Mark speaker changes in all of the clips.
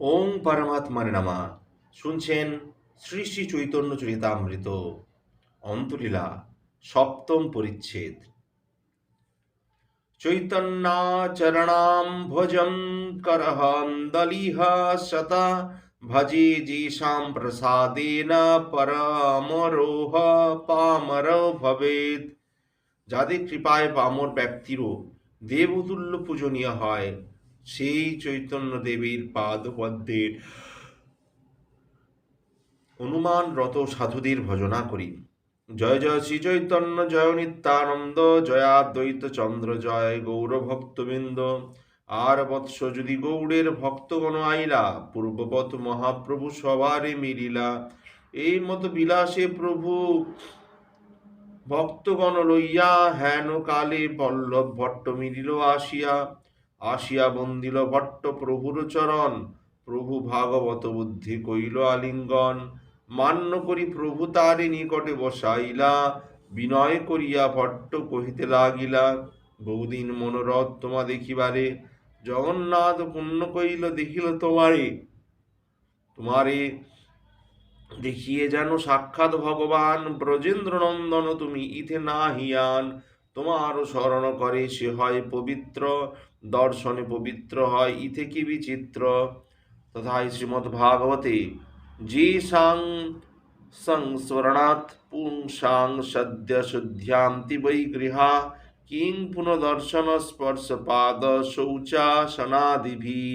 Speaker 1: ওং পরমাত্মার নামা। শুনছেন শ্রী শ্রী চৈতন্য চরিতামৃত অন্তলীলা সপ্তম পরিচ্ছেদ। চৈতন্যাচরণাম ভজম করহন্দলিহ সতা ভজে যেষাম প্রসাদেন পরমরোহ পামর ভবেদ। যাদের কৃপায় পামর ব্যক্তিরও দেবতুল্য পূজনীয় হয় সেই চৈতন্য দেবীর পাদ পাদপদ্মের অনুমানরত সাধুদের ভজনা করি। জয় জয় শ্রী চৈতন্য, জয় নিত্যানন্দ জয়াদ্বৈত চন্দ্র, জয় গৌর ভক্তবৃন্দ। আর বৎস যদি গৌড়ের ভক্তগণ আইলা পূর্ববৎ মহাপ্রভু সবারে মিলিলা। এই মত বিলাসে প্রভু ভক্তগণ লইয়া হেন কালে পল্লব ভট্ট মিলিল আসিয়া আসিয়া বন্দিল ভট্ট প্রভুর চরণ। প্রভু ভাগবত বুদ্ধি কইল আলিঙ্গন। মান্য করি প্রভু তারে নিকটে বসাইলা। বিনয় করিয়া ভট্ট কহিতে লাগিলা, বহুদিন মনোরথ তোমা দেখিবারে। জগন্নাথ পুণ্য কইল দেখিল তোমারে। তোমারে দেখিয়ে যেন সাক্ষাৎ ভগবান ব্রজেন্দ্র নন্দন তুমি ইথে না হিয়ান তোমারও স্মরণ করে সে হয় পবিত্র। দর্শনে পবিত্র হয়, ইথে কি বিচিত্র? তথা শ্রীমদ্ ভাগবতে যে সাং সংস্মরণাৎ পুংসাং সদ্য শুদ্ধ্যান্তি বৈ গৃহা, কিং পুনদর্শন স্পর্শ পাদ শৌচাসনাদিভি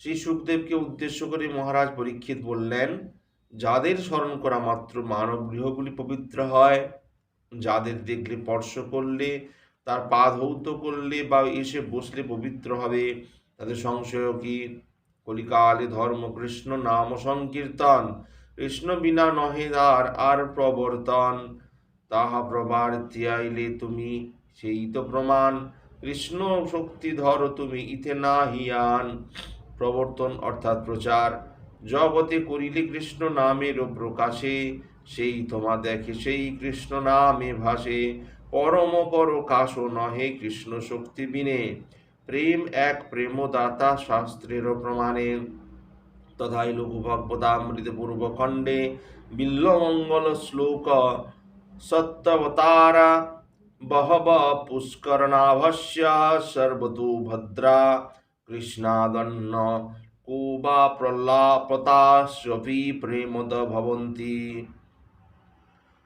Speaker 1: শ্রী সুখদেবকে উদ্দেশ্য করে মহারাজ পরীক্ষিত বললেন, যাদের স্মরণ করা মাত্র মানব গৃহগুলি পবিত্র হয়, যাদের দেখলে স্পর্শ করলে তার পা ধৌত করলে বা এসে বসলে পবিত্র হবে। তাদের সংশয় কি? কলিকালে ধর্ম কৃষ্ণ নাম সংকীর্তন। কৃষ্ণ বিনা নহে আর আর প্রবর্তন। তাহা প্রবার তিয়াইলে তুমি সেই তো প্রমাণ। কৃষ্ণ শক্তি ধর তুমি ইথে না হিয়ান প্রবর্তন অর্থাৎ প্রচার। জগতে করিলে কৃষ্ণ নামের প্রকাশে। সেই তোমা দেখে সেই কৃষ্ণ নামে ভাসে। পরম পরকাশ নহে কৃষ্ণ শক্তি বিনে। প্রেম এক প্রেমদাতা শাস্ত্রের প্রমাণে। তথাই লঘু ভগবতামৃত পূর্বখণ্ডে বিল্লমঙ্গল শ্লোক সত্যবতারা বহব পুষ্করণাভস্য সর্বতো ভদ্রা কৃষ্ণাদন্ন কো বা প্রলাপতাস্বপি প্রেমদ ভবন্তি।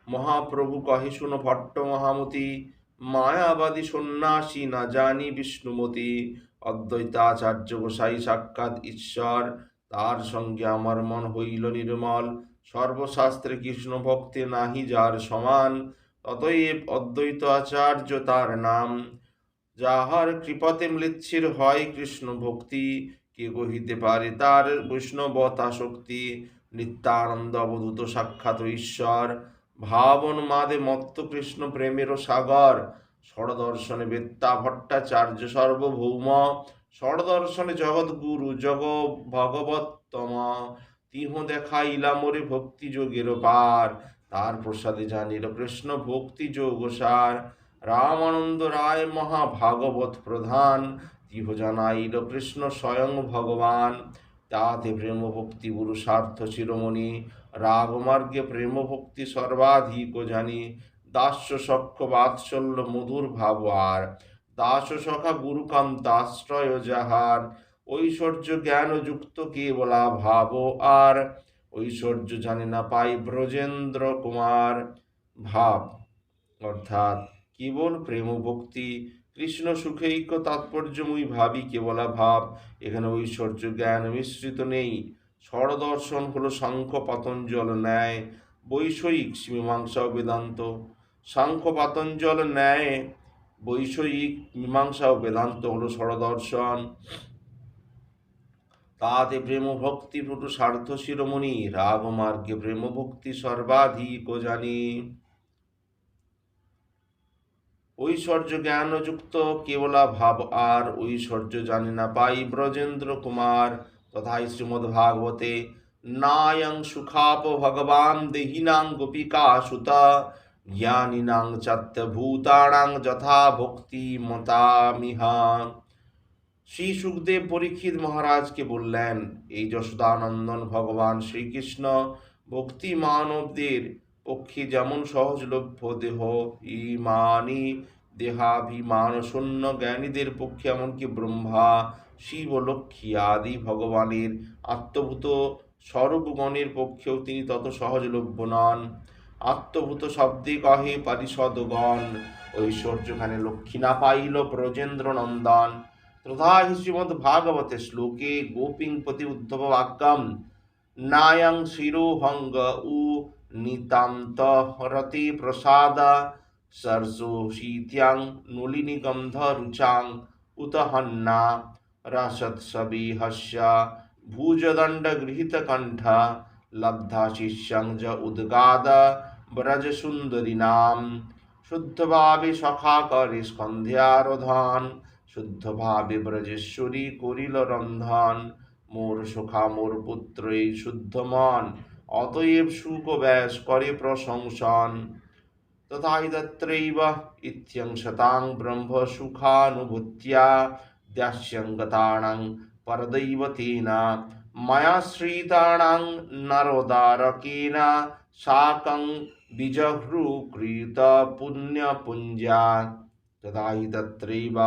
Speaker 1: মহাপ্রভু কহে, শুনো ভট্ট মহামতি, মায়াবাদী সন্ন্যাসী, না জানি বিষ্ণুমতি। অদ্বৈতাচার্য গোসাই সাক্ষাৎ ঈশ্বর, তার সঙ্গে আমার মন হইল নির্মল। সর্বশাস্ত্রে কৃষ্ণ ভক্তি নাহি যার সমান অতএব অদ্বৈত আচার্য তার নাম। যাহার কৃপাতে মৃচ্ছির হয় কৃষ্ণ ভক্তি, কে কহিতে পারে তার বৈষ্ণবতা শক্তি? নিত্যানন্দ অবধূত সাক্ষাৎ ঈশ্বর ভাবন মাদে মত্ত কৃষ্ণ প্রেমের সাগর। ষড়দর্শনে বেত্তা ভট্টাচার্য সর্বভৌম। ষড়দর্শনে জগৎগুরু জগ ভগবত্তম। তিহ দেখাইলা মোরে ভক্তি যোগের পার। তার প্রসাদে জানিল কৃষ্ণ ভক্তি যোগ সার। রামানন্দ রায় মহাভাগবত প্রধান। তিহ জানাইল কৃষ্ণ স্বয়ং ভগবান। তাতে প্রেম ভক্তি পুরুষার্থ শিরোমণি। রাগমার্গে প্রেম ভক্তি সর্বাধিক জানি দাস্য সক্ষ বাৎসল্য মধুর ভাব আর। দাস সখা গুরুকান্ত আশ্রয় যাহার, ঐশ্বর্য জ্ঞান যুক্ত কেবলা ভাব আর। ঐশ্বর্য জানে না পাই ব্রজেন্দ্র কুমার। ভাব, অর্থাৎ কেবল প্রেম ভক্তি কৃষ্ণ সুখৈক্য তাৎপর্যময় ভাবি কেবলা ভাব। এখানে ঐশ্বর্য জ্ঞান মিশ্রিত নেই। ষড়দর্শন হলো সাংখ্য পাতঞ্জল ন্যায়, বৈষয়িক মীমাংসা বেদান্ত। সাংখ্য পাতঞ্জল ন্যায়, বৈষয়িক মীমাংসা ও বেদান্ত হলো ষড়দর্শন। তাতে প্রেম ভক্তি পুরুষার্থ শিরোমণি রাগ মার্গে প্রেম ভক্তি সর্বাধিক জানি। ঐশ্বর্য জ্ঞানযুক্ত, কেবলা ভাব আর ঐশ্বর্য জানি না পাই ব্রজেন্দ্র কুমার। তথাই শ্রীমদ্ভাগবতে নায়ং সুখাপ ভগবান দেহিনাং গোপিকা সুতা জ্ঞানীনাং চাত্য ভূতানাং যথা ভক্তি মতামিহা শ্রী সুখদেব পরীক্ষিত মহারাজকে বললেন, এই যশোদানন্দন ভগবান শ্রীকৃষ্ণ ভক্তি মানবদের পক্ষে যেমন সহজলভ্য দেহ ইমানি দেহাভিমান শূন্য জ্ঞানীদের পক্ষে এমনকি ব্রহ্মা, শিব লক্ষ্মী আদি ভগবানের আত্মভূত স্বরূপগণের পক্ষেও তিনি তত সহজলভ্য নন। আত্মভূত শব্দে কহে পারিষদগণ, ঐশ্বর্যখানে লক্ষ্মী না পাইল ব্রজেন্দ্র নন্দন তথা হি শ্রীমদ্ভাগবতে শ্লোকে গোপিংপতি উদ্ধব বাক্যম নায়ং শিরোহঙ্গ উ নিতান্ত হরতে প্রসাদ। সরসো শীত্যাং নলিনীগন্ধ রুচাং উত হন্না রসৎসবি হস্য ভুজদণ্ড গৃহীত কণ্ঠ লব্ধা শিষ্যং য উদ্গাদ ব্রজ সুন্দরী নাম শুদ্ধভাবে সখা করে স্কন্ধ্যারোধন শুদ্ধভাবে ব্রজেশ্বরী করিল রন্ধন মোর সখা মোর পুত্র এই শুদ্ধ মন অতএব সুখ ব্যাস করে প্রশংসন तथा इदत्रैव इत्यं शतां ब्रह्मसुखानुभूत्या द्यास्यङ्गताणां परदैवतेना मया श्रीताणां नरोदारकेन साकं पुण्यपुञ्जा तदा इदत्रैव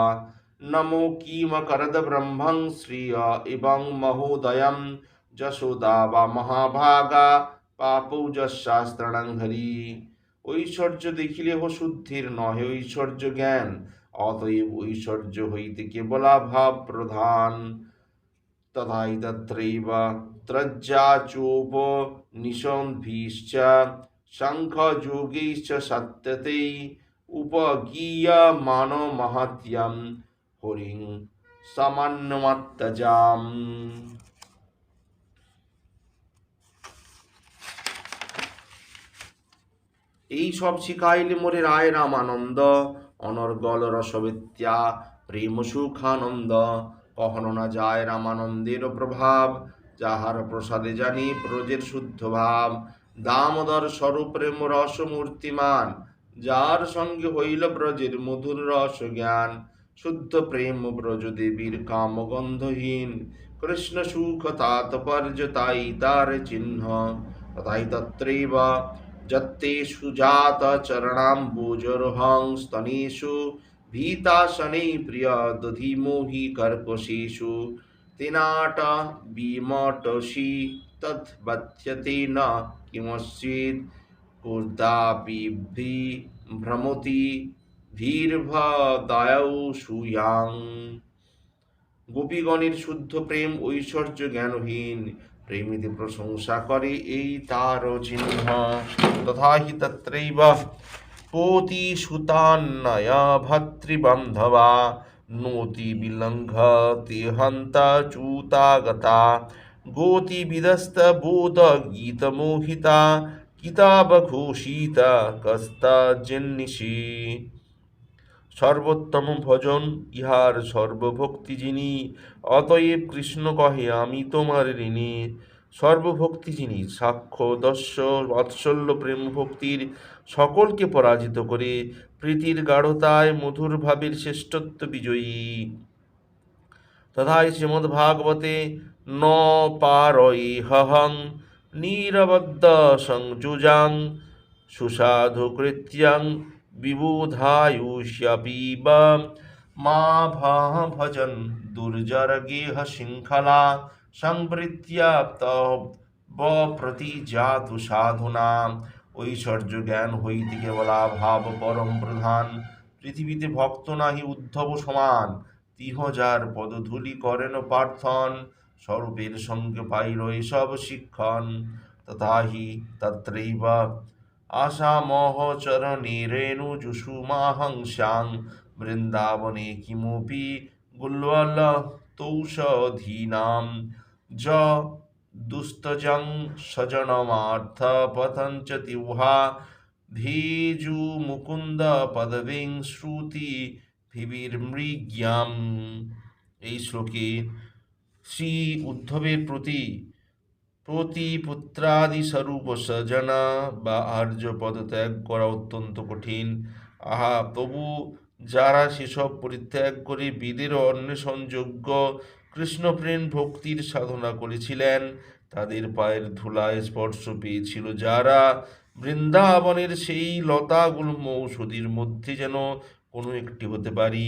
Speaker 1: नमो किमकरदब्रह्मं श्रिय इवं महोदयं जशोदा वा महाभागा पापौजशास्त्रणं हरी। ঐশ্বর্য দেখিলে হো শুদ্ধির নহে ঐশ্বর্য জ্ঞান, অতএব ঐশ্বর্য হইতে কেবলাভাব প্রধান। তথাই তত্রৈব ত্রজ্জাচোপ নিশম্ভীশ্চ শঙ্খযোগैश्च সত্যতে উপগীয়মান মাহাত্ম্যম হরিং সামান্যমাত্তজাম এই সব শিখাইলে মোরে রায় রামানন্দ অনর্গল রসবিদ্যা, প্রেম সুখানন্দ। কখনো না যায় রামানন্দের প্রভাব, যাহার প্রসাদে জানি প্রজের শুদ্ধ ভাব। দামোদর স্বরূপ প্রেম রস মূর্তিমান, যার সঙ্গে হইল ব্রজের মধুর রস জ্ঞান। শুদ্ধ প্রেম ব্রজ দেবীর কামগন্ধহীন, কৃষ্ণ সুখ তাৎপর্য তাই তার চিহ্ন। তথাই তত্রৈব চরণাম্বুজোর্হং স্তনেষু ভীতাসনে প্রিয় দধিমোহি কর্কশেষু তেনাট বিমটসি তদ্বত্যতে ন কিমশ্চিৎ কুর্দাপি ভ্রমতি ভীর্ভদায়ৌ সুয়াং গোপীগণের শুদ্ধ প্রেম ঐশ্বর্য জ্ঞানহীন প্রেমিতে প্রশংসা করে, এই তার চিহ্ন। তথা হি তত্রৈব পোতি সুতান্নয়া ভতৃবান্ধবা, নোতি বিলঙ্ঘতি হন্তা চূতাগতা গোতি বিদস্ত বোধ গীত মোহিতা, কিতাব ঘোষিত কস্তা জিন্নিশি সর্বোত্তম ভজন, ইহার সর্বভক্তি যিনি, অতএব কৃষ্ণ কহে, আমি তোমার ঋণী। সর্বভক্তি যিনি, সাক্ষ্য, দস্য, বাৎসল্য, প্রেম ভক্তির সকলকে পরাজিত করে, প্রীতির গাঢ়তায় মধুর ভাবের শ্রেষ্ঠত্ব বিজয়ী। তথায় শ্রীমদ্ভাগবতে, ন পারয়ি হহং নিরবদ্ধ সংযুজাং সুসাধু কৃত্যাং বিবুধায়ুষ্যপিব মা ভজন দুর্জর গেহ শৃঙ্খলা সংবৃত্যাপ্ত প্রতি জাতু সাধুনা ঐশ্বর্য জ্ঞান হইতে কেবলা ভাব পরম প্রধান। পৃথিবীতে ভক্ত নাহি উদ্ধব সমান। তিহ যার পদধূলি করেন প্রার্থন। স্বরূপের সঙ্গে পাইল এসব শিক্ষণ। তথাহি তত্রৈব আশামহ চরণে রেণু জুষুমাহংসাং বৃন্দাবনে কিমপি গুল্বল তৌষধীনাম য দুস্তজং সজনমার্থ পতঞ্চ তিহা ধীজু মুকুন্দ পদবিং শ্রুতি ভিবির্মৃগ্যাম এই শ্লোকে শ্রী উদ্ধবের প্রতি প্রতি পুত্রাদি স্বরূপ সজনা বা আর্য পদত্যাগ করা অত্যন্ত কঠিন। আহা, তবু যারা সেসব পরিত্যাগ করে বিদের অন্বেষণযোগ্য কৃষ্ণপ্রেম ভক্তির সাধনা করেছিলেন, তাদের পায়ের ধুলায় স্পর্শ পেয়েছিল যারা বৃন্দাবনের সেই লতাগুল্ম ঔষধির মধ্যে যেন কোনো একটি হতে পারি।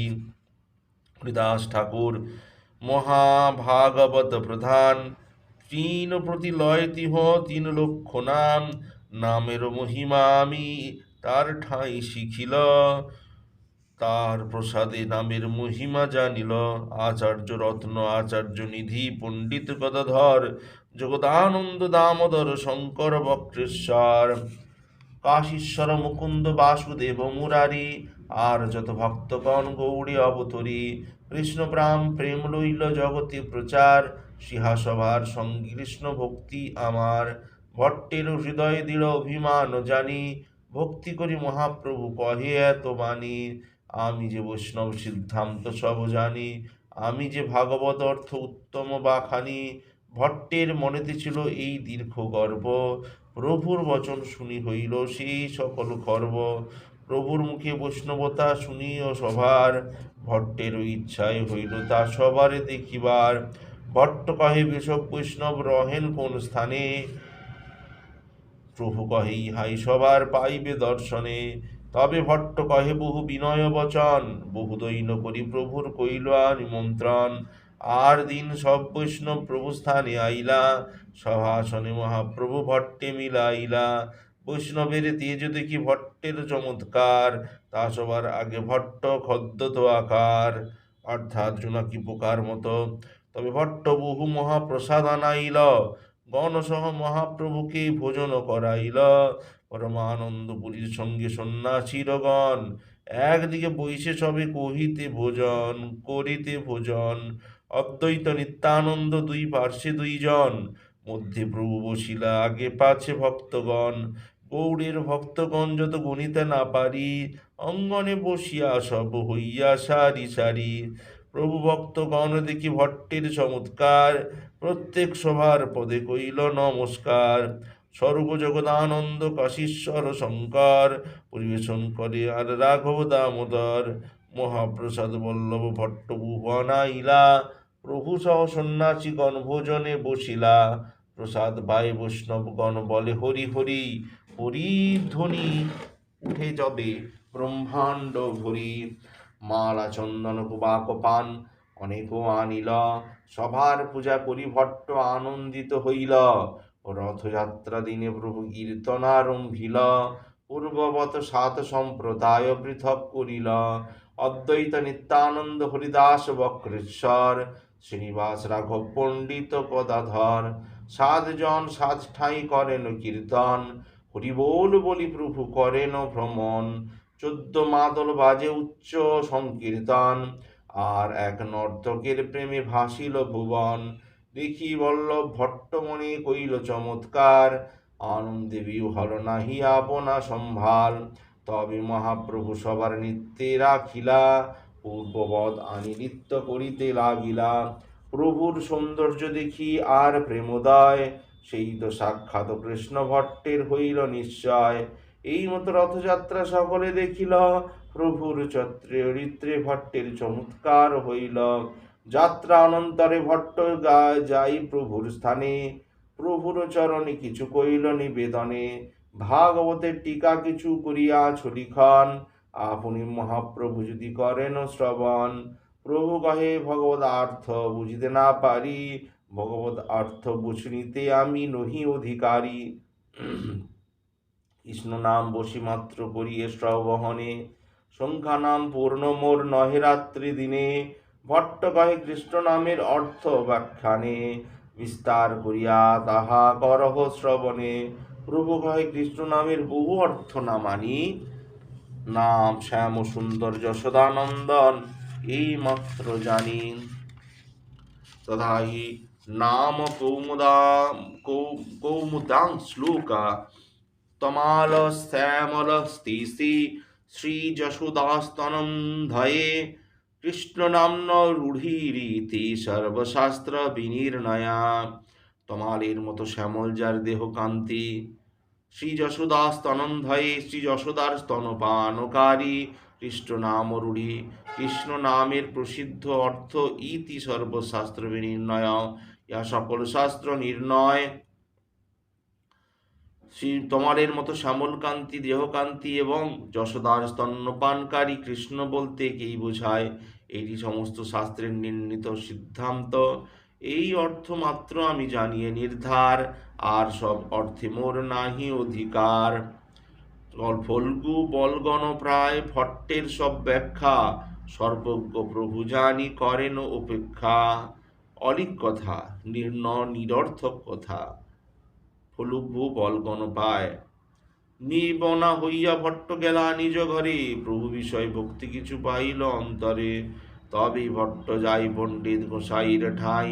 Speaker 1: হরিদাস ঠাকুর, মহাভাগবত প্রধান তিন প্রতি লয় তিহ, তিন লক্ষ নাম নামের মহিমা আমি, তার ঠাঁই শিখিল। তার প্রসাদে নামের মহিমা জানিল। আচার্য রত্ন আচার্য নিধি পণ্ডিত গদাধর, জগদানন্দ দামোদর, শঙ্কর বক্রেশ্বর, কাশীশ্বর মুকুন্দ বাসুদেব মুরারি, আর যত ভক্তগণ গৌড়ী অবতরী কৃষ্ণপ্রাম প্রেম, লইল জগতে প্রচার সিংহাসভার সঙ্গী কৃষ্ণ ভক্তি আমার। ভট্টের হৃদয়ে দৃঢ় অভিমান জানি, ভক্তি করি মহাপ্রভু কহে এত বাণী। আমি যে বৈষ্ণব সিদ্ধান্ত সব জানি, আমি যে ভাগবত অর্থ উত্তম বাখানি, ভট্টের মনেতে ছিল এই দীর্ঘ গর্ব। প্রভুর বচন শুনি হইল সেই সকল খর্ব। প্রভুর মুখে বৈষ্ণবতা শুনিও সভার, ভট্টের ইচ্ছায় হইল তা সবারে দেখিবার। ভট্ট কহে বিশব বৈষ্ণব রহেন কোন স্থানে? প্রভু কহে, ইহাই সবার পাইবে দর্শনে। তবে ভট্ট কহে বহু বিনয় বচন, বহু দৈন করি প্রভুর কইল নিমন্ত্রণ আর দিন সব বৈষ্ণব প্রভু স্থানে আইলা, সভাসনে মহাপ্রভু ভট্টে মিলাইলা। বৈষ্ণবের তেজ দেখি ভট্টের চমৎকার, তা সবার আগে ভট্ট খদ্দ আকার। অর্থাৎ জোনাকি পোকার মতো? তবে ভট্ট বহু মহাপ্রসাদ আনাইল গণসহ মহাপ্রভুকে ভোজন করাইল। পরমানন্দ পুরীর সঙ্গে সন্ন্যাসীরগণ একদিকে বৈশে সবে কহিতে ভোজন, করিতে ভোজন। অদ্বৈত নিত্যানন্দ দুই পার্শ্বে দুইজন, মধ্যে প্রভু বসিলা, আগে পাছে ভক্তগণ। গৌড়ের ভক্তগণ যত গণিতে না পারি, অঙ্গনে বসিয়া সব হইয়া সারি সারি। প্রভু ভক্তগণ দেখি ভট্টের চমৎকার, প্রত্যেক সভার পদে কইল নমস্কার। সর্বজগদানন্দ কাশীশ্বর শঙ্কর, পরিবেশন করে আর রাঘব দামোদর। মহাপ্রসাদ বল্লভ ভট্ট ভুবনাইলা প্রভু সহ সন্ন্যাসীগণ ভোজনে বসিলা। প্রসাদ পাই বৈষ্ণবগণ বলে, হরি হরি হরি ধ্বনি উঠে যাবে, ব্রহ্মাণ্ড ভরি। মালা চন্দন কুবাক পান অনেকও আনিল। সভার পূজা করি ভট্ট আনন্দিত হইল। রথযাত্রা দিনে প্রভু কীর্তন আরম্ভিল। পূর্ববত সাত সম্প্রদায় পৃথক করিল। অদ্বৈত নিত্যানন্দ হরিদাস বক্রেশ্বর, শ্রীনিবাস রাঘব পণ্ডিত গদাধর সাতজন সাত ঠাঁই করেন কীর্তন। হরিবোল বলি প্রভু করেন ভ্রমণ। চোদ্দ মাদল বাজে উচ্চ সংকীর্তন, আর এক নর্তকের প্রেমে ভাসিল ভুবন। দেখি বল্লভ ভট্টমণি কইল চমৎকার, আনন্দে বিহল নাহি আপনা সম্ভাল। তবে মহাপ্রভু সবার নিত্যে রাখিলা, পূর্ববৎ আনি নৃত্য করিতে লাগিলা। প্রভুর সৌন্দর্য দেখি আর প্রেমোদয়, সেই তো সাক্ষাৎ কৃষ্ণ ভট্টের হইল নিশ্চয়। এই মতো রথযাত্রা সকলে দেখিল, প্রভুর চরিত্রে ভট্টের চমৎকার হইল। যাত্রা অনন্তরে ভট্ট গা- যাই প্রভুর স্থানে। প্রভুর চরণে কিছু কইল নিবেদনে। ভাগবতের টিকা কিছু করিয়াছ লিখন আপনি মহাপ্রভু যদি করেন শ্রবণ। প্রভু কহে, ভগবত অর্থ বুঝিতে না পারি। ভগবত অর্থ বুঝনিতে আমি নহি অধিকারী। কৃষ্ণ নাম বসি মাত্র করিয়ে শ্রবহনে সংখ্যা নাম পূর্ণ মোর নহে রাত্রি দিনে, ভট্ট কহে কৃষ্ণ নামের অর্থ ব্যাখ্যানে, বিস্তার করিয়া তাহা করহ শ্রবণে, প্রভু কহে কৃষ্ণ নামের বহু অর্থ না মানি। নাম শ্যাম সুন্দর যশোদানন্দন, এই মাত্র জানি। তথাহি নাম কৌমুদা কৌমুদাং শ্লোকা তমাল শ্যামল স্তিসি শ্রী যশোদাস্তনম ধয়ে। কৃষ্ণ নাম্ন রূঢ়িরীতি সর্বশাস্ত্র বিনির্ণয়া। তমালের মতো শ্যামল যার দেহ কান্তি। শ্রী যশোদা স্তনম ধয়ে শ্রী যশোদার স্তনপানকারী কৃষ্ণ নাম রূঢ়ি। কৃষ্ণ নামের প্রসিদ্ধ অর্থ ইতি সর্বশাস্ত্র বিনির্ণয়। ইহা সকল শাস্ত্র নির্ণয়। শ্রী তোমারের মতো শ্যামলকান্তি, দেহকান্তি এবং যশোদার স্তন্যপানকারী কৃষ্ণ বলতে কেই বোঝায়? এটি সমস্ত শাস্ত্রের নির্ণীত সিদ্ধান্ত। এই অর্থ মাত্র আমি জানিয়ে নির্ধার, আর সব অর্থে মোর নাহি অধিকার। ফল্গু বলগণ প্রায় ভট্টের সব ব্যাখ্যা, সর্বজ্ঞ প্রভু জানি করেন উপেক্ষা অলিক কথা, নির্ণ, নিরর্থক কথা। ফলুভু বলগণ পায়। নিবনা হইয়া ভট্ট গেলা নিজ ঘরে, প্রভু বিষয় ভক্তি কিছু পাইল অন্তরে। তবে ভট্ট যাই পণ্ডিত গোসাইর ঠাই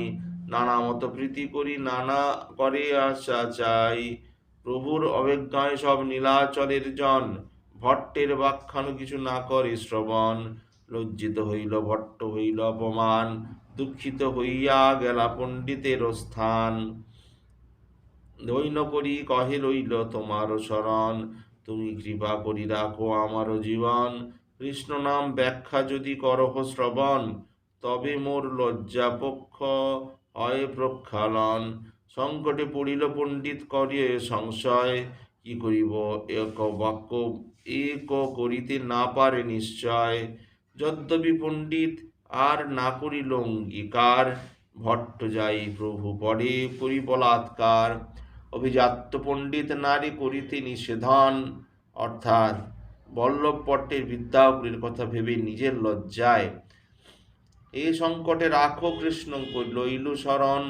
Speaker 1: নানা মত প্রীতি করি, নানা করে আশা চাই। প্রভুর অবজ্ঞায় সব নীলাচলের জন, ভট্টের বাখ্যানো কিছু না করে শ্রবণ। লজ্জিত হইল ভট্ট হইল অপমান, দুঃখিত হইয়া গেলা পণ্ডিতের স্থান। দৈন করি, কহে রইল তোমার শরণ। তুমি কৃপা করি রাখো আমারও জীবন। কৃষ্ণ নাম ব্যাখ্যা যদি করহ শ্রবণ, তবে মোর লজ্জা পক্ষ হয় প্রক্ষালন। সংকটে পড়িল পণ্ডিত করিয়ে সংশয়, কি করিব? এক বাক্য, এক করিতে না পারে নিশ্চয়। যদ্যপি পণ্ডিত আর না করিল অঙ্গীকার, ভট্ট যাই প্রভু পরে করি বলাৎকার অভিজাত্য পণ্ডিত নারী করিতে নিষেধন। অর্থাৎ বল্লভ পট্টের বিদ্যাগুলির কথা ভেবে নিজের লজ্জায় এ সংকটে রাখো কৃষ্ণ লইল শরণ।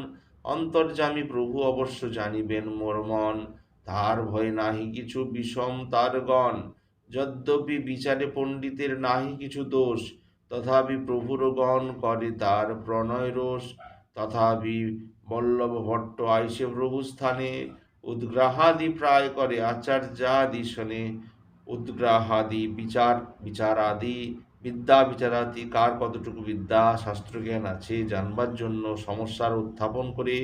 Speaker 1: অন্তর্জামী প্রভু অবশ্য জানিবেন মোর মন, তার ভয় নাহি কিছু বিষম তার গণ যদ্যপি বিচারে পণ্ডিতের নাহি কিছু দোষ, তথাপি প্রভুর গণ করে তার প্রণয় রোষ। তথাপি বল্লভ ভট্ট আইসে প্রভু স্থানে উদ্গ্রাহাদি প্রায় করে আচার্যাদি শনে। উদ্গ্রাহাদি বিচার, বিচারাদি, বিদ্যা বিচারাদি, কার কতটুকু বিদ্যা? শাস্ত্রজ্ঞান আছে, জানবার জন্য সমস্যার উত্থাপন করে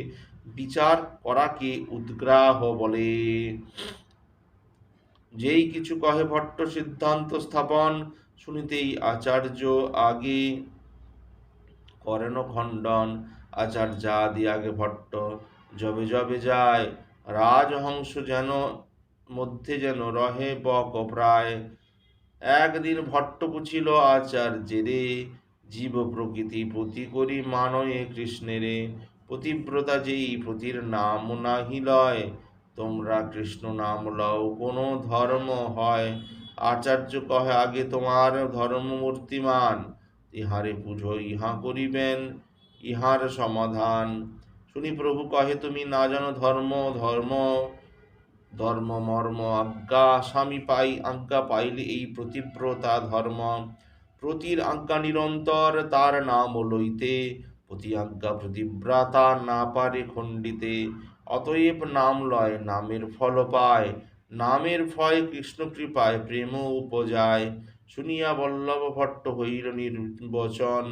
Speaker 1: বিচার করাকে উদ্গ্রাহ বলে। যেই কিছু কহে ভট্ট, সিদ্ধান্ত স্থাপন শুনিতেই আচার্য আগে করেন খণ্ডন। আচার্য আদি আগে ভট্ট জবে জবে যায়, রাজহংস যেন, মধ্যে যেন রহে বক প্রায় একদিন ভট্ট পুছিল আচার্যেরে জীব প্রকৃতি প্রতি করি মানয়ে কৃষ্ণেরে। পতিব্রতা যেই প্রতির নাম নাহি লয়, তোমরা কৃষ্ণ নাম লও, কোনো ধর্ম হয়। আচার্য কহে, আগে তোমার ধর্ম মূর্তিমান ইহারে পুজো ইহা করিবেন। ইহার সমাধান। শুনি প্রভু কহে, তুমি না জানো ধর্ম ধর্ম ধর্ম, মর্ম, আজ্ঞা। স্বামী পাই আজ্ঞা, পাইলে এই প্রতিব্রতা ধর্ম। প্রতির আজ্ঞা নিরন্তর, তার নাম লইতে। প্রতি আজ্ঞা প্রতিব্রাতা না পারে খণ্ডিতে। অতএব নাম লয়, নামের ফল পায়। নামের ফয় কৃষ্ণ কৃপায়, প্রেম উপজায়। শুনিয়া বল্লভ ভট্ট হইল নির্বচন।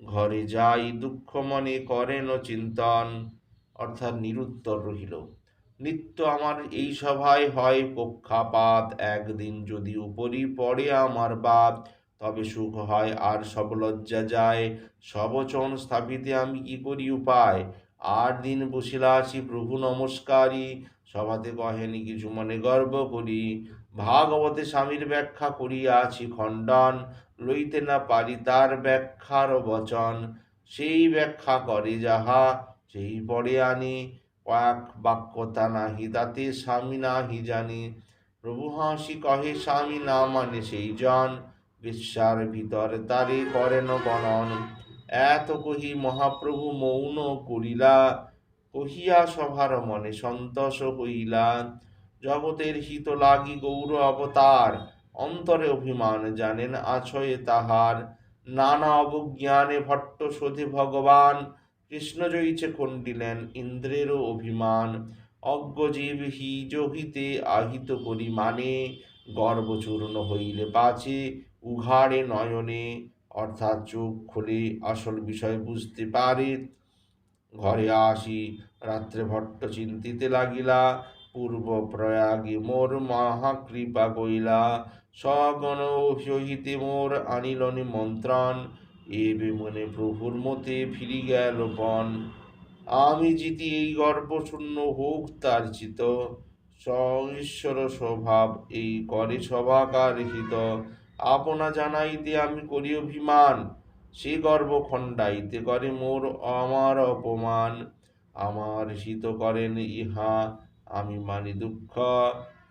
Speaker 1: ঘরে যাই দুঃখ মনে করেন চিন্তন, অর্থাৎ নিরুত্তর রহিল। নিত্য আমার এই সভায় হয় পক্ষাপাত। একদিন যদি উপরি পড়ে আমার বাদ তবে সুখ হয় আর সব লজ্জা যায়। সবচন স্থাপিতে আমি কি করি উপায়? আট দিন বসিলা আছি প্রভু নমস্কারী। সভাতে কহেনি, কিছু মনে গর্ব করি। ভাগবতে স্বামীর ব্যাখ্যা করিয়া আছি খণ্ডন। লইতে না পারি তার ব্যাখ্যার বচন। সেই ব্যাখ্যা করে যাহা সেই পরে আনি। কয়েক বাক্যতা নাহি, তাতে স্বামী নাহি জানি। প্রভু হাসি কহে, স্বামী না মানে সেই জন। বিশ্বার ভিতর তারে করেন গণন এত কহি মহাপ্রভু মৌন করিলা। কহিয়া সভার মনে সন্তোষ হইলা। জগতের হিত লাগি গৌর অবতার। অন্তরে অভিমান জানেন আছয়ে তাহার। নানা অবজ্ঞানে ভট্ট শোধে ভগবান। কৃষ্ণ জয়ীছে খণ্ডিলেন ইন্দ্রেরও অভিমান। অজ্ঞজীব হি জহিতে আহিত করি মানে গর্বচূর্ণ হইলে বাঁচে উঘাড়ে নয়নে। অর্থাৎ চোখ খুলে আসল বিষয় বুঝতে পারে। ঘরে আসি, রাত্রে ভট্ট চিন্তিতে লাগিলা। পূর্ব প্রয়াগে মোর মহাকৃপা কইলা। সগণ সহিতে মোর আনিল নিমন্ত্রণ। এবে মনে প্রভুর মতে ফিরি গেল পণ আমি জিতি এই গর্ব শূন্য হোক তার চিত ঈশ্বর স্বভাব এই করে সভাকার হিত। আপনা জানাইতে আমি করি অভিমান। সে গর্ব খণ্ডাইতে করে মোর আমার অপমান। আমার হিত করেন ইহা। আমি মানি দুঃখ,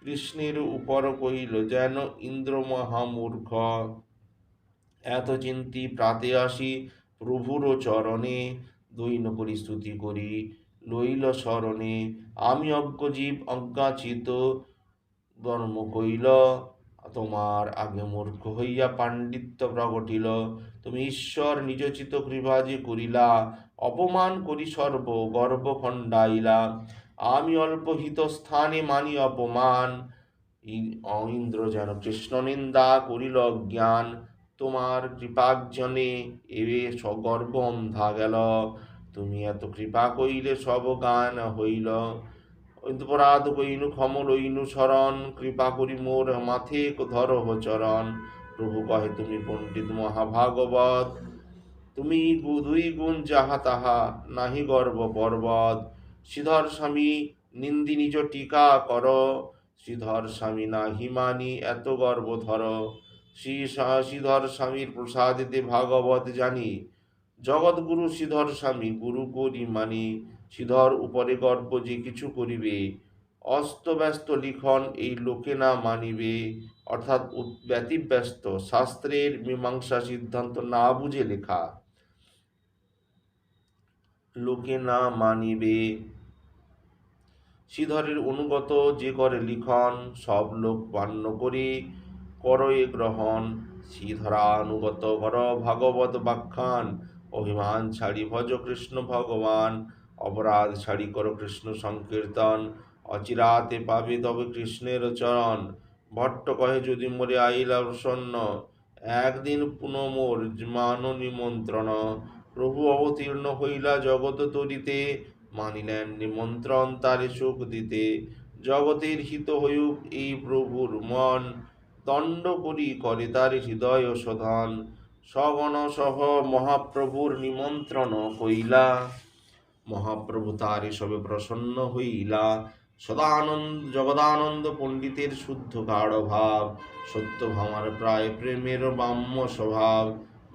Speaker 1: কৃষ্ণের উপর কইল যেন ইন্দ্র মহামূর্খ এত চিন্তি প্রাতে আসি প্রভুর চরণে। দৈন করি স্তুতি করি, লইল স্মরণে আমি অজ্ঞজীব, অজ্ঞাচিত। ধর্ম কইল তোমার আগে মূর্খ হইয়া পাণ্ডিত্য প্রগটিল। তুমি ঈশ্বর নিজচিত কৃপা যে করিলা, অপমান করি সর্ব গর্ব খণ্ডাইলা। আমি অল্প হিত স্থানে মানি অপমান। ই- ইন্দ্র যেন কৃষ্ণ নিন্দা করিল জ্ঞান তোমার কৃপাজনে এবে সগর্ব অন্ধা গেল। তুমি এত কৃপা কইলে সব গান হইল। অপরাধ কইনু, ক্ষম লইনু, শরণ। কৃপা করি মোর মাথে ধরহ চরণ। প্রভু কহে, তুমি পণ্ডিত মহাভাগবত। তুমি দুই গুণ যাহা তাহা নাহি গর্ব পর্বত। শ্রীধর স্বামী, নিন্দি নিজ টিকা কর। শ্রীধর স্বামী না মানি এত গর্ব ধর শ্রী শ্রীধর স্বামীর প্রসাদিতে ভাগবত জানি। জগৎগুরু শ্রীধর স্বামী গুরু করি মানি। শ্রীধর উপরে গর্ব যে কিছু করিবে অস্তব্যস্ত লিখন এই লোকে না মানিবে। অর্থাৎ ব্যতিব্যস্ত, শাস্ত্রের মীমাংসা সিদ্ধান্ত না বুঝে লেখা। লোকে না মানিবে। শ্রীধরের অনুগত যে করে লিখন, সব লোক মান্য করি করয়ে গ্রহণ। শ্রীধরা অনুগত কর ভাগবত বাখ্যান অভিমান ছাড়ি ভজ কৃষ্ণ ভগবান। অপরাধ ছাড়ি কর কৃষ্ণ সংকীর্তন। অচিরাতে পাবে তবে কৃষ্ণের চরণ। ভট্ট কহে, যদি মোরে আইলা প্রসন্ন একদিন পুনঃ মোর মান নিমন্ত্রণ। প্রভু অবতীর্ণ হইলা জগত তরিতে মানিলেন নিমন্ত্রণ তারে সুখ দিতে। জগতের হিত হইউক এই প্রভুর মন, দণ্ড করি করে তার হৃদয় শোধন। সগণ সহ মহাপ্রভুর নিমন্ত্রণ হইলা মহাপ্রভু তার সবে প্রসন্ন হইলা। সদানন্দ, জগদানন্দ পণ্ডিতের শুদ্ধ গাঢ় ভাব, সত্য ভামার প্রায় প্রেমের বাম্য স্বভাব।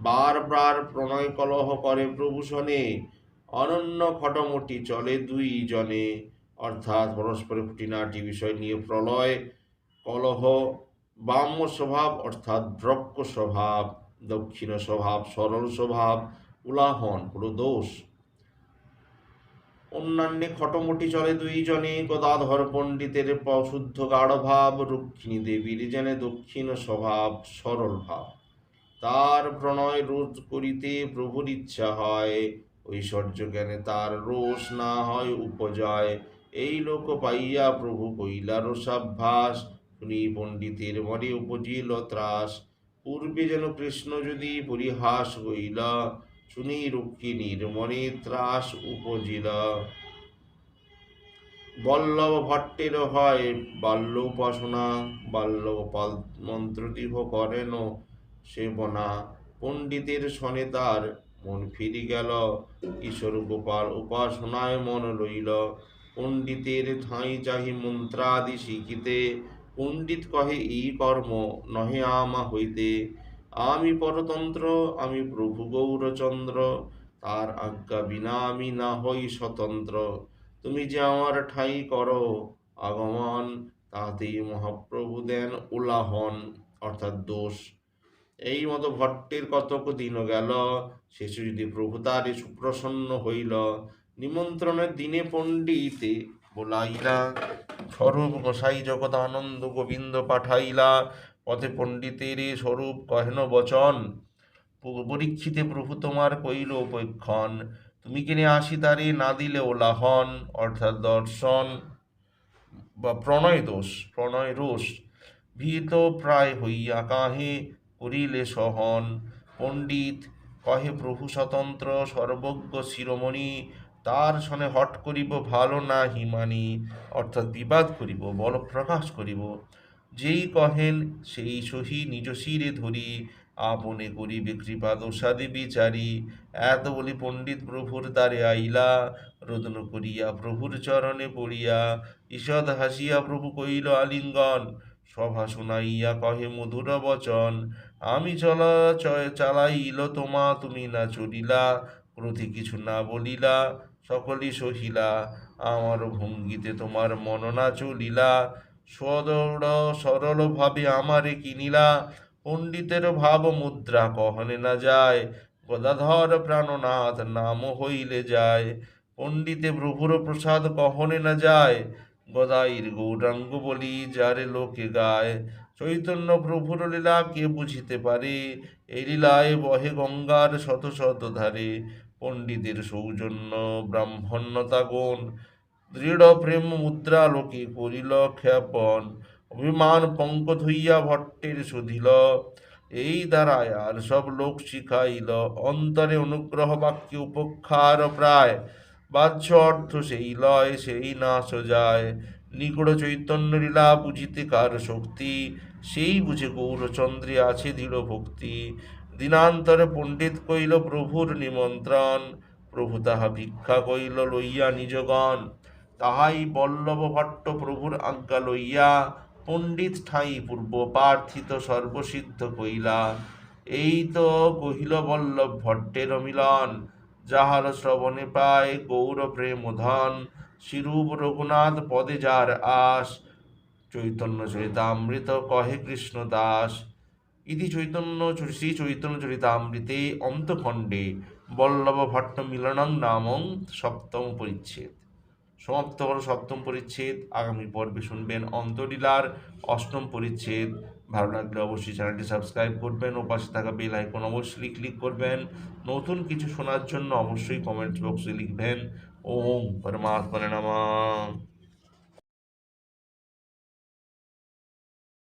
Speaker 1: বার বার প্রণয় কলহ করে প্রভু শনে অনন্য খটমটি চলে দুই জনে। অর্থাৎ পরস্পর খুঁটিনাটি বিষয় নিয়ে প্রলয়, কলহ বাম্য স্বভাব, অর্থাৎ দ্রক্ষ স্বভাব, দক্ষিণ স্বভাব, সরল স্বভাব, উলাহন হলো দোষ। অন্যান্যে খটমটি চলে দুইজনে গদাধর পণ্ডিতের শুদ্ধ গাঢ় ভাব, রুক্মিণী দেবীর যেন দক্ষিণ স্বভাব, সরল ভাব। তার প্রণয় রোধ করিতে প্রভুর ইচ্ছা হয়। ঐশ্বর্য জ্ঞানে তার রোষ না হয় উপজয়। এই লোক পাইয়া প্রভু কইলা রসাভ্যাস, শুনি পণ্ডিতের মনে উপজিল ত্রাস। পূর্বে যেন কৃষ্ণ যদি পরিহাস হইলা, শুনি রুক্মিণীর মনে ত্রাস উপজিলা। বল্লভ ভট্টের হয় বাল্য উপাসনা, বাল্য পাল মন্ত্রদীপ করেন সেবনা। পণ্ডিতের শনে তার মন ফিরি গেল। কিশোর গোপাল উপাসনায় মন লইল পণ্ডিতের ঠাঁই চাহি মন্ত্রাদি শিখিতে। পণ্ডিত কহে এই কর্ম, নহে আমা হইতে। আমি পরতন্ত্র, আমি প্রভু গৌরচন্দ্র। তার আজ্ঞা বিনা আমি না হই স্বতন্ত্র। তুমি যে আমার ঠাঁই করো, আগমন, তাতেই মহাপ্রভু দেন উলাহন। অর্থাৎ দোষ। এই মতো ভট্টের কতক দিন গেল। শেষে যদি প্রভু তারে সুপ্রসন্ন হইল, নিমন্ত্রণের দিনে পণ্ডিতে বলাইলা স্বরূপ গোসাই জগৎ আনন্দ গোবিন্দ পাঠাইলা, পথে পণ্ডিতের স্বরূপ কহেন বচন। পরীক্ষিতে প্রভু তোমার কইল উপেক্ষণ, তুমি কিনে আসি তারে না দিলে ওলাহন, অর্থাৎ দর্শন বা প্রণয় দোষ, প্রণয় রোষ, ভীত প্রায় হইয়া কাহে করিলে সহন। পণ্ডিত কহে, প্রভু স্বতন্ত্র সর্বজ্ঞ শিরোমণি, তার সনে হট করিব ভালো না হিমানি, অর্থাৎ বিবাদ করিব বল প্রকাশ করিব। যেই কহেন, সেই সহি নিজ শিরে ধরি, আপনে করিবে কৃপা দোষাদি বিচারি। এত বলি পণ্ডিত প্রভুর দ্বারে আইলা, রোদন করিয়া প্রভুর চরণে পড়িয়া, ঈষৎ হাসিয়া প্রভু কইল আলিঙ্গন সভা শুনাইয়া কহে, মধুর বচন, আমি চলা চালাইল তোমা, তুমি না চলিলা, ক্রোধে কিছু না বলিলা সকলই সহিলা, আমার ভঙ্গিতে তোমার মননা চলিলা, সদৌড় সরল ভাবে আমারে কিনিলা, পণ্ডিতের ভাব মুদ্রা কহনে না যায়, গদাধর প্রাণনাথ নাম হইলে যায়, পণ্ডিতে প্রভুর প্রসাদ কহনে না যায় গদাইর গৌরাঙ্গ বলি, যারে লোকে গায়। চৈতন্য প্রভুর লীলা কে বুঝিতে পারে? এই লীলায় বহে গঙ্গার শত শত ধারে। পণ্ডিতের সৌজন্য ব্রাহ্মণ্যতা গুণ। দৃঢ় প্রেম মুদ্রা লোকে করিল ক্ষেপণ। অভিমান পঙ্ক ধুইয়া ভট্টের শুধিল। এই দ্বারায় আর সব লোক শিখাইল। অন্তরে অনুগ্রহ বাক্যে উপক্ষার প্রায়। বাহ্য অর্থ সেই লয়, সেই না সোজায় নিগূঢ় চৈতন্য লীলা বুঝিতে কার শক্তি? সেই বুঝে গৌরচন্দ্রে আছে দৃঢ় ভক্তি। দিনান্তরে পণ্ডিত কইল, প্রভুর নিমন্ত্রণ। প্রভু তাহা ভিক্ষা কইল লইয়া নিজগণ। তাহাই বল্লভ ভট্ট প্রভুর আজ্ঞা লইয়া পণ্ডিত ঠাঁই পূর্ব প্রার্থিত সর্বসিদ্ধ কইলা। এই তো কহিল বল্লভ ভট্টের মিলন। যাহার শ্রবণে পায় গৌর প্রেম ধন, শিরূপ রঘুনাথ পদে যার আস চৈতন্য চরিতামৃত কহে কৃষ্ণ দাস। ইতি চৈতন্য শ্রী চৈতন্য চরিতামৃতে অন্তখণ্ডে বল্লভ ভট্ট মিলনং নামং সপ্তম পরিচ্ছেদ। সমাপ্ত হল সপ্তম পরিচ্ছেদ। আগামী পর্বে শুনবেন অন্তলীলার অষ্টম পরিচ্ছেদ। ভালো লাগলে অবশ্যই চ্যানেলটি সাবস্ক্রাইব করবেন ও পাশে থাকা বেল আইকন অবশ্যই ক্লিক করবেন। নতুন কিছু শোনার জন্য অবশ্যই কমেন্টস বক্সে লিখবেন। ওম পরমাত্মা নমঃ।